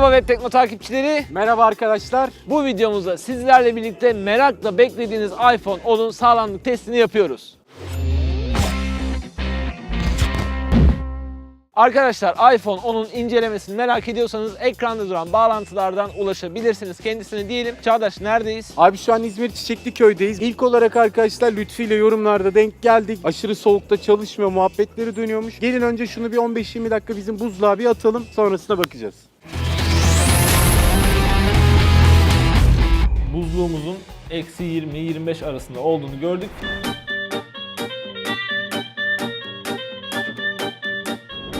Merhaba Web Tekno takipçileri. Merhaba arkadaşlar. Bu videomuzda sizlerle birlikte merakla beklediğiniz iPhone 10'un sağlamlık testini yapıyoruz. Arkadaşlar iPhone 10'un incelemesini merak ediyorsanız ekranda duran bağlantılardan ulaşabilirsiniz kendisine diyelim. Çağdaş neredeyiz? Abi şu an İzmir Çiçekli Köy'deyiz. İlk olarak arkadaşlar Lütfi ile yorumlarda denk geldik. Aşırı soğukta çalışmıyor, muhabbetleri dönüyormuş. Gelin önce şunu bir 15-20 dakika bizim buzluğa bir atalım. Sonrasına bakacağız. Buzluğumuzun eksi 20-25 arasında olduğunu gördük.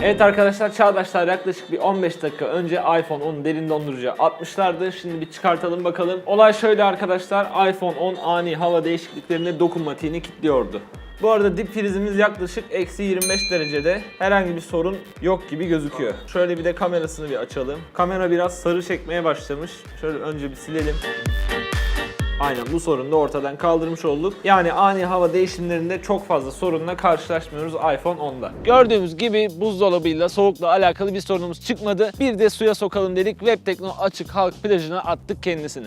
Evet arkadaşlar Çağdaşlar yaklaşık bir 15 dakika önce iPhone 10 derin dondurucuya atmışlardı. Şimdi bir çıkartalım bakalım. Olay şöyle arkadaşlar iPhone 10 ani hava değişikliklerine dokunmatiğini kilitliyordu. Bu arada dip prizimiz yaklaşık eksi 25 derecede. Herhangi bir sorun yok gibi gözüküyor. Şöyle bir de kamerasını bir açalım. Kamera biraz sarı çekmeye başlamış. Şöyle önce bir silelim. Aynen bu sorunu da ortadan kaldırmış olduk. Yani ani hava değişimlerinde çok fazla sorunla karşılaşmıyoruz iPhone 10'da. Gördüğümüz gibi buzdolabıyla soğukla alakalı bir sorunumuz çıkmadı. Bir de suya sokalım dedik. Web Tekno açık halk plajına attık kendisini.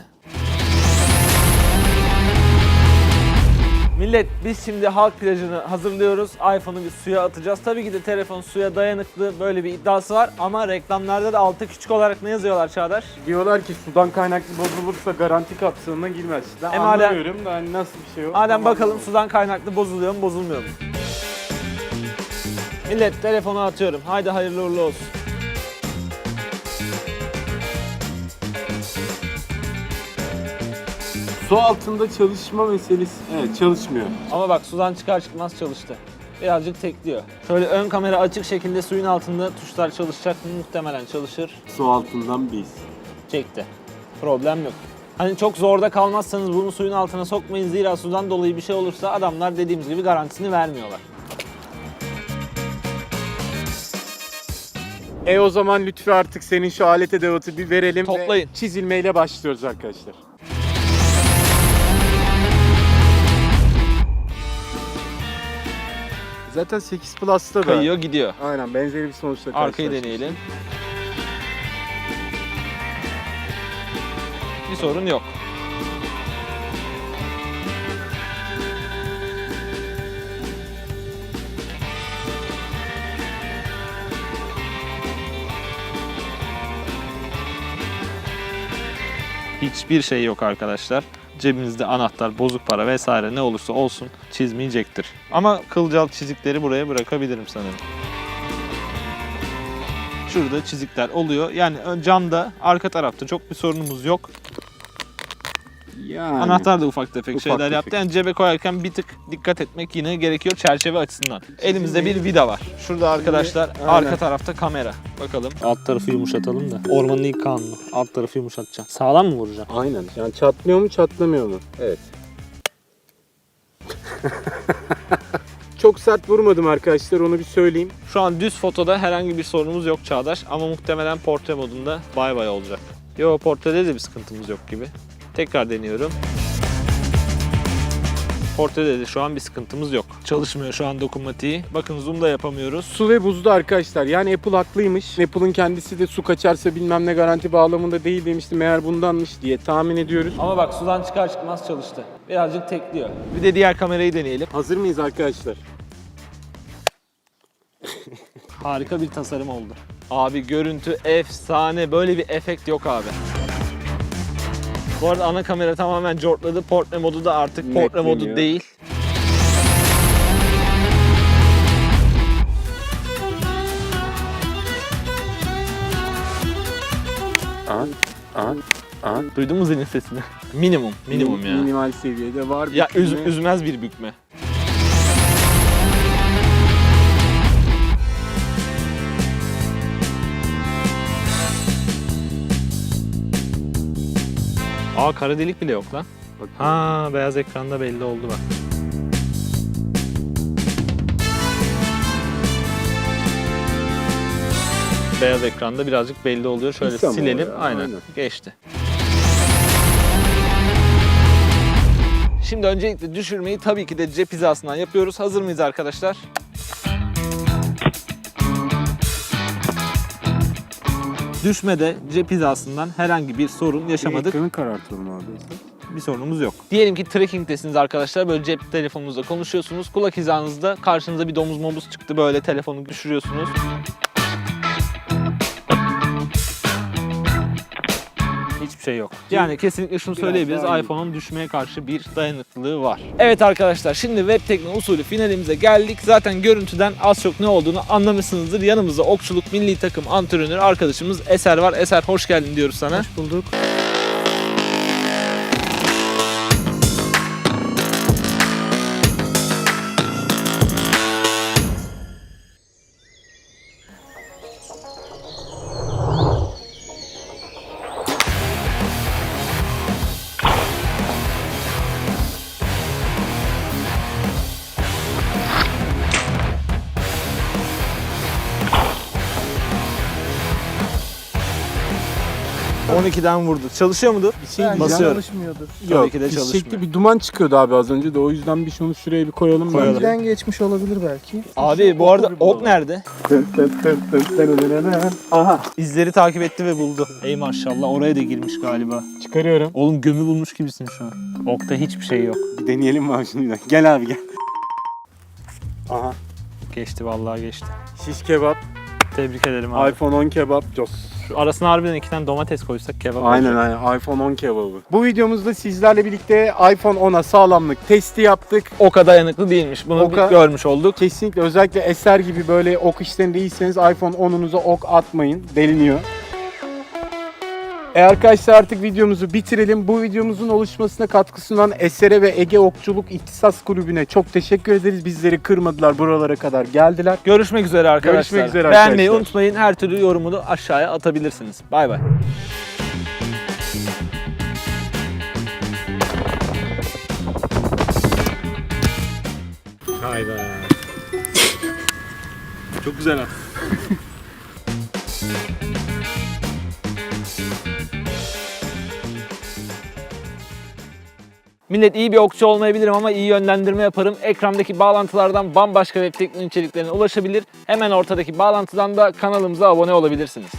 Millet biz şimdi halk plajını hazırlıyoruz. iPhone'u bir suya atacağız. Tabii ki de telefon suya dayanıklı böyle bir iddiası var. Ama reklamlarda da altı küçük olarak ne yazıyorlar Çağdaş? Diyorlar ki sudan kaynaklı bozulursa garanti kapsamına girmez. Ben E madem- anlamıyorum da hani nasıl bir şey o. Madem Ama bakalım sudan kaynaklı bozuluyor mu bozulmuyor mu? Millet telefonu atıyorum. Haydi hayırlı uğurlu olsun. Su altında çalışma meselesi. Evet çalışmıyor. Ama bak sudan çıkar çıkmaz çalıştı. Birazcık tekliyor. Şöyle ön kamera açık şekilde suyun altında tuşlar çalışacak mı? Muhtemelen çalışır. Su altından biz. Çekti. Problem yok. Hani çok zorda kalmazsanız bunu suyun altına sokmayın zira sudan dolayı bir şey olursa adamlar dediğimiz gibi garantisini vermiyorlar. E o zaman Lütfi artık senin şu alet edevatı bir verelim Toplayın. ve çizilmeyle başlıyoruz arkadaşlar. Zaten 8 Plus'ta da. Kayıyor gidiyor. Aynen benzeri bir sonuçla Arkayı deneyelim. Bir sorun yok. Hiçbir şey yok arkadaşlar. Cebinizde anahtar, bozuk para vesaire ne olursa olsun çizmeyecektir. Ama kılcal çizikleri buraya bırakabilirim sanırım. Şurada çizikler oluyor. Yani camda, arka tarafta çok bir sorunumuz yok. Yani. Anahtar da ufak tefek Ufak şeyler tefek. yaptı. Yani cebe koyarken bir tık dikkat etmek yine gerekiyor çerçeve açısından. Elimizde bir vida var. Şurada arkadaşlar Aynen. arka tarafta kamera. Bakalım. Alt tarafı yumuşatalım da. Ormanın ilk kanunu. Alt tarafı yumuşatacağım. Sağlam mı vuracağım? Aynen. Yani çatlıyor mu çatlamıyor mu? Evet. Çok sert vurmadım arkadaşlar onu bir söyleyeyim. Şu an düz fotoda herhangi bir sorunumuz yok Çağdaş ama muhtemelen portre modunda bay bay olacak. Yo portrede de bir sıkıntımız yok gibi. Tekrar deniyorum. Portrede de şu an bir sıkıntımız yok. Çalışmıyor şu an dokunmatiği. Bakın zoom da yapamıyoruz. Su ve buzda arkadaşlar. Yani Apple haklıymış. Apple'ın kendisi de su kaçarsa bilmem ne garanti bağlamında değil demişti. Meğer bundanmış diye tahmin ediyoruz. Ama bak sudan çıkar çıkmaz çalıştı. Birazcık tekliyor. Bir de diğer kamerayı deneyelim. Hazır mıyız arkadaşlar? Harika bir tasarım oldu. Abi görüntü efsane. Böyle bir efekt yok abi. Bu arada ana kamera tamamen cortladı. Portre modu da artık portre modu değil. Aha. Aha. Aha. Duydun mu zilin sesini? Minimum, minimum ya. Minimal seviyede var. Ya bir üz- üzmez bir bükme. Aa kara delik bile yok lan. Ha beyaz ekranda belli oldu bak. Beyaz ekranda birazcık belli oluyor. Şöyle Hissam silelim. oluyor, Aynen. aynen. Geçti. Şimdi öncelikle düşürmeyi tabii ki de cep hizasından yapıyoruz. Hazır mıyız arkadaşlar? Düşmede cep hizasından herhangi bir sorun yaşamadık. Ekranı karartalım abi. bir sorunumuz yok. Diyelim ki trekkingdesiniz arkadaşlar. Böyle cep telefonunuzda konuşuyorsunuz. Kulak hizanızda karşınıza bir domuz momuz çıktı. Böyle telefonu düşürüyorsunuz. Şey yok. Yani kesinlikle şunu Biraz söyleyebiliriz. daha iyi. iPhone'un düşmeye karşı bir dayanıklılığı var. Evet arkadaşlar şimdi web tekno usulü finalimize geldik. Zaten görüntüden az çok ne olduğunu anlamışsınızdır. Yanımızda okçuluk milli takım antrenörü arkadaşımız Eser var. Eser hoş geldin diyoruz sana. Hoş bulduk. 12'den vurdu. Çalışıyor mudur? Bir şey Bence Basıyorum. çalışmıyordur. Tabii ki de fişekli çalışmıyor. bir duman çıkıyordu abi az önce de o yüzden bir şunu şuraya bir koyalım. Koyalım. bence. Geçmiş olabilir belki. Abi bu arada ok nerede? Aha İzleri takip etti ve buldu. Ey maşallah oraya da girmiş galiba. çıkarıyorum. Oğlum gömü bulmuş gibisin şu an. Okta hiçbir şey yok. Bir deneyelim mi abi şimdi? Gel abi gel. Aha Geçti vallahi geçti. şiş kebap, Tebrik ederim abi. iPhone 10 kebap, Jos. Şu arasına harbiden iki tane domates koysak kebap Aynen olacak. aynen iPhone 10 kebabı. Bu videomuzda sizlerle birlikte iPhone 10'a sağlamlık testi yaptık. Oka dayanıklı değilmiş. Bunu Oka- bir görmüş olduk. Kesinlikle özellikle eser gibi böyle ok işlerinde iyiyseniz iPhone 10'unuza ok atmayın. Deliniyor. E arkadaşlar artık videomuzu bitirelim. Bu videomuzun oluşmasına katkı sunan Eser'e ve Ege Okçuluk İhtisas Kulübü'ne çok teşekkür ederiz. Bizleri kırmadılar, buralara kadar geldiler. Görüşmek üzere arkadaşlar. Görüşmek üzere Beğenmeyi arkadaşlar. unutmayın. Her türlü yorumunu aşağıya atabilirsiniz. Bay bay. Hayda. Çok güzel at. Millet iyi bir okçu olmayabilirim ama iyi yönlendirme yaparım. Ekrandaki bağlantılardan bambaşka web teknoloji içeriklerine ulaşabilir. Hemen ortadaki bağlantıdan da kanalımıza abone olabilirsiniz.